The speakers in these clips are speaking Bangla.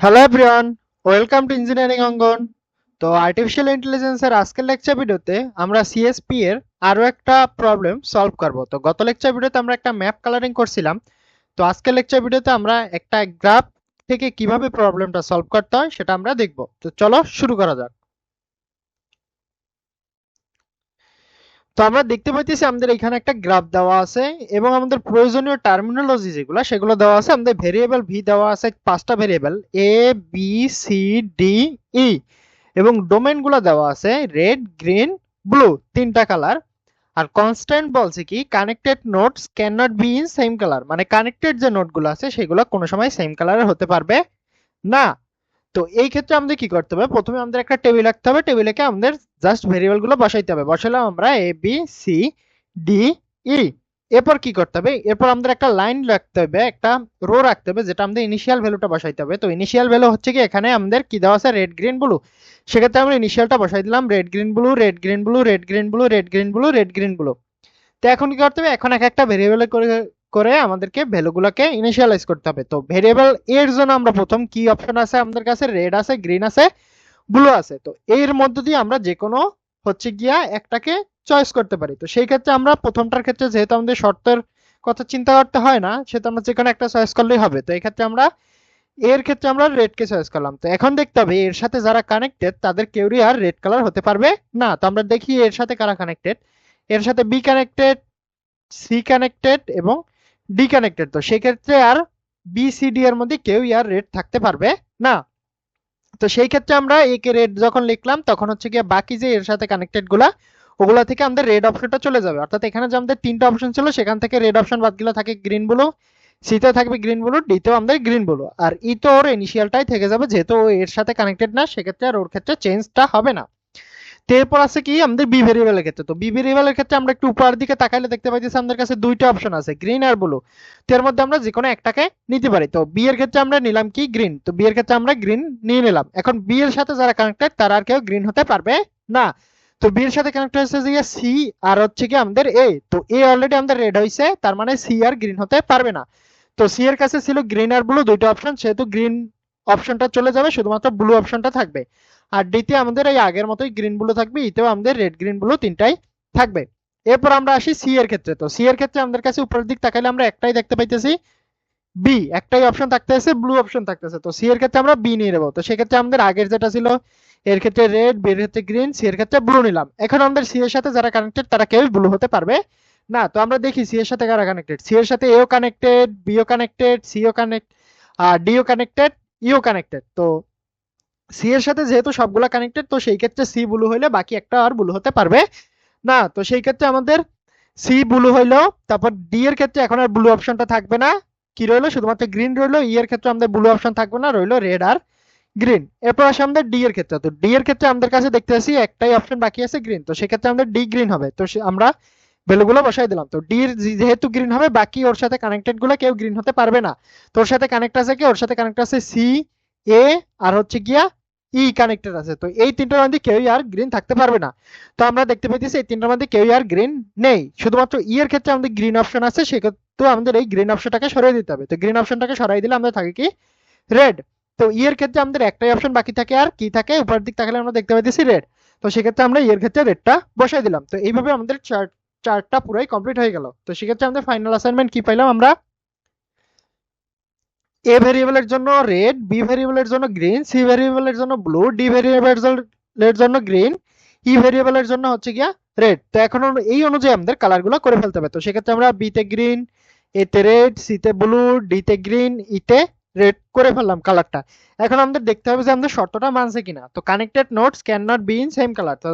Hello everyone welcome to engineering Angan তো আর্টিফিশিয়াল ইন্টেলিজেন্সের আজকের লেকচার ভিডিওতে আমরা সিএসপি এর আরও একটা প্রবলেম সলভ করব। তো গত লেকচার ভিডিওতে আমরা একটা ম্যাপ কালারিং করছিলাম। তো আজকের লেকচার ভিডিওতে আমরা একটা গ্রাফ থেকে কীভাবে প্রবলেমটা সলভ করতে হয় সেটা আমরা দেখব। তো চলো শুরু করা যাক। তো আমরা দেখতে পাইতেছি আমাদের এখানে একটা গ্রাফ দেওয়া আছে এবং আমাদের প্রয়োজনীয় টার্মিনোলজি যেগুলো, সেগুলো দেওয়া আছে। আমাদের ভেরিয়েবল ভি দেওয়া আছে, পাঁচটা variable A B C D E এবং ডোমেনগুলো দেওয়া আছে রেড গ্রিন ব্লু তিনটা কালার আর কনস্ট্যান্ট বলছে কি connected nodes can not be in same colour মানে কানেক্টেড যে নোটগুলো আছে, সেগুলো কোনো সময় সেম কালারের হতে পারবে না। তো এই ক্ষেত্রে আমাদের কি করতে হবে? প্রথমে আমাদের একটা টেবিল রাখতে হবে। টেবিলেকে আমাদের জাস্ট ভেরিয়েবলগুলো বসাইতে হবে। বসালাম আমরা A B C D E এরপর কি করতে হবে? এরপর আমাদের একটা লাইন রাখতে হবে, একটা রো রাখতে হবে, যেটা আমাদের ইনিশিয়াল ভ্যালুটা বসাইতে হবে। তো ইনিশিয়াল ভ্যালু হচ্ছে কি? এখানে আমাদের কি দেওয়া আছে? রেড গ্রিন ব্লু সেক্ষেত্রে আমরা ইনিশিয়ালটা বসাই দিলাম। Red green blue red green blue red green blue red green blue red green blue তো এখন কি করতে হবে? এখন এক একটা ভেরিয়েবল করে করে আমাদেরকে ভ্যালুগুলোকে ইনিশিয়ালাইজ করতে হবে। তো ভেরিয়েবল এর জন্য আমরা প্রথম কি অপশন আছে আমাদের কাছে? রেড আছে গ্রিন আছে ব্লু আছে। তো এর মধ্য দিয়ে আমরা যে কোনো হচ্ছে গিয়া একটাকে চয়েস করতে পারি। তো সেই ক্ষেত্রে আমরা প্রথমটার ক্ষেত্রে যেহেতু আমাদের শর্তের কথা চিন্তা করতে হয় না সেটা আমরা যে কোনো একটা চয়েস করলেই হবে। তো এই ক্ষেত্রে আমরা এর ক্ষেত্রে আমরা রেড কে চয়েস করলাম। তো এখন দেখতে হবে, এর সাথে যারা কানেক্টেড তাদের কেউরই আর রেড কালার হতে পারবে না। তো আমরা দেখি এর সাথে কারা কানেক্টেড এর সাথে বি কানেক্টেড সি কানেক্টেড এবং ডি কানেক্টেড তো সেক্ষেত্রে আর বি সি ডি এর মধ্যে কেউই আর রেড থাকতে পারবে না। তো সেই ক্ষেত্রে আমরা একে রেড যখন লিখলাম, তখন হচ্ছে গিয়ে বাকি যে এর সাথে কানেক্টেডগুলা, ওগুলা থেকে আমাদের রেড অপশনটা চলে যাবে। অর্থাৎ এখানে যে আমাদের তিনটা অপশন ছিল, সেখান থেকে রেড অপশন বাদ গেলে থাকে গ্রিন ব্লু সিতে থাকবে গ্রিন ব্লু ডিতেও আমাদের গ্রিন ব্লু আর ই তো ওর ইনিশিয়ালটাই থেকে যাবে, যেহেতু ও এর সাথে কানেক্টেড না, সেক্ষেত্রে আর ওর ক্ষেত্রে চেঞ্জটা হবে না। তো এরপর আছে কি, আমাদের বি ভেরিয়েবলের ক্ষেত্রে। তো বি ভেরিয়েবলের ক্ষেত্রে আমরা একটু উপরের দিকে তাকাইলে দেখতে পাইতেছি আমাদের কাছে দুইটা অপশন আছে গ্রিন আর ব্লু তো এর মধ্যে আমরা যে কোনো একটাকে নিতে পারি। তো বি এর ক্ষেত্রে আমরা নিলাম কি গ্রিন তো বি এর ক্ষেত্রে আমরা গ্রিন নিয়ে নিলাম। এখন বি এর সাথে যারা কানেক্টেড তারা আর কেউ গ্রিন হতে পারবে না। তো বি এর সাথে কানেক্ট হয়েছে যে সি আর হচ্ছে কি আমাদের এ তো এ অলরেডি আমাদের রেড হয়েছে তার মানে সি আর গ্রিন হতে পারবে না। তো সি এর কাছে ছিল গ্রিন আর ব্লু দুইটা অপশন সেহেতু গ্রিন অপশনটা চলে যাবে, শুধুমাত্র ব্লু অপশনটা থাকবে। আর ডিতে আমাদের এই আগের মতোই গ্রিন ব্লু থাকবে ইতেও আমাদের রেড গ্রিন ব্লু তিনটাই থাকবে। এরপর আমরা আসি সি এর ক্ষেত্রে। তো সি এর ক্ষেত্রে আমাদের কাছে উপরের দিক তাকাইলে আমরা একটাই দেখতে পাইতেছি বি একটাই অপশন থাকতেছে ব্লু অপশন থাকতেছে। তো সি এর ক্ষেত্রে আমরা বি নিয়ে নেব। তো সেক্ষেত্রে আমাদের আগের যেটা ছিল, এর ক্ষেত্রে রেড বি এর ক্ষেত্রে গ্রিন সি এর ক্ষেত্রে ব্লু নিলাম। এখন আমাদের সি এর সাথে যারা কানেক্টেড তারা কেউই ব্লু হতে পারবে না। তো আমরা দেখি সি এর সাথে কারা কানেক্টেড সি এর সাথে এও কানেক্টেড বিও কানেক্টেড সিও কানেক্ট আর ডিও কানেক্টেড ইও কানেক্টেড তো সি এর সাথে যেহেতু সবগুলা কানেক্টেড তো সেই ক্ষেত্রে সি ব্লু হইলে বাকি একটা আর ব্লু হতে পারবে। না, তো সেই ক্ষেত্রে আমাদের সি ব্লু হইল, তারপর ডি এর ক্ষেত্রে এখন আর ব্লু অপশনটা থাকবে না। কি রইল? শুধুমাত্র গ্রিন রইল ই এর ক্ষেত্রে আমাদের ব্লু অপশন থাকবে না, রইল রেড আর গ্রিন এরপর আসে আমাদের ডি এর ক্ষেত্রে, তো ডি এর ক্ষেত্রে আমাদের কাছে দেখতে আসি একটাই অপশন বাকি আছে গ্রিন তো সেক্ষেত্রে আমাদের ডি গ্রিন হবে। তো আমরা ভ্যালুগুলো বসাই দিলাম, তো ডি যেহেতু গ্রিন হবে, বাকি ওর সাথে কানেক্টেডগুলো কেউ গ্রিন হতে পারবে না। তো ওর সাথে কানেক্ট আছে কি? ওর সাথে কানেক্ট আছে সি এ আর হচ্ছে গিয়া ই কানেক্টেড আছে। তো এই তিনটার মধ্যে কেউই আর গ্রিন থাকতে পারবে না। তো আমরা দেখতে পাইতেছি এই তিনটার মধ্যে কেউই আর গ্রিন নেই। শুধুমাত্র ই এর ক্ষেত্রে আমাদের গ্রিন অপশন আছে, সেক্ষেত্রে আমাদের এই গ্রিন অপশনটাকে সরিয়ে দিতে হবে। তো গ্রিন অপশনটাকে সরাই দিলে আমাদের থাকে কি? রেড তো ই এর ক্ষেত্রে আমাদের একটাই অপশন বাকি থাকে আর কি থাকে? উপরের দিক তাকালে আমরা দেখতে পাইতেছি রেড তো সেক্ষেত্রে আমরা ই এর ক্ষেত্রে রেডটা বসাই দিলাম। তো এইভাবে আমাদের চার্ট চার্টটা পুরোই কমপ্লিট হয়ে গেল। তো সেক্ষেত্রে আমাদের ফাইনাল অ্যাসাইনমেন্ট কি পাইলাম আমরা? এ ভেরিয়েবলের জন্য রেড বি ভেরিয়েবলের জন্য গ্রিন সি ভেরিয়েবলের জন্য ব্লু ডি ভেরিয়েবলের জন্য গ্রিন ই ভেরিয়েবলের জন্য হচ্ছে গিয়া রেড তো এখন এই অনুযায়ী আমাদের কালারগুলো করে ফেলতে হবে। তো সেক্ষেত্রে আমরা বিতে গ্রিন এতে রেড সিতে ব্লু ডিতে গ্রিন ইতে রেড করে ফেললাম কালারটা এখন আমাদের দেখতে হবে যে আমাদের শর্তটা মানছে কিনা। তো connected nodes can not be in same colour তো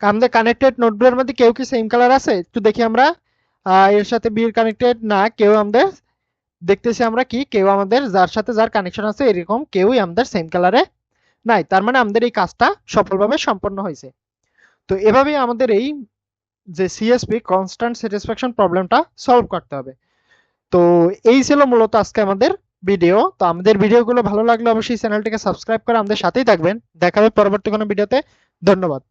আমাদের কানেক্টেড নোটগুলোর মধ্যে কেউ কি সেম কালার আছে? একটু দেখি আমরা। এর সাথে বি কানেক্টেড না, কেউ আমাদের দেখতেছি আমরা কি, কেউ আমাদের যার সাথে যার কানেকশন আছে এরকম কেউই আমাদের সেম কালারে নাই। তার মানে আমাদের এই কাজটা সফলভাবে সম্পন্ন হয়েছে। তো এভাবেই আমাদের এই যে সিএসপি কনস্ট্যান্ট স্যাটিসফ্যাকশন প্রবলেমটা সলভ করতে হবে। তো এই ছিল মূলত আজকে আমাদের ভিডিও তো আমাদের ভিডিওগুলো ভালো লাগলে অবশ্যই চ্যানেলটিকে সাবস্ক্রাইব করে আমাদের সাথেই থাকবেন। দেখা হবে পরবর্তী কোনো ভিডিওতে ধন্যবাদ।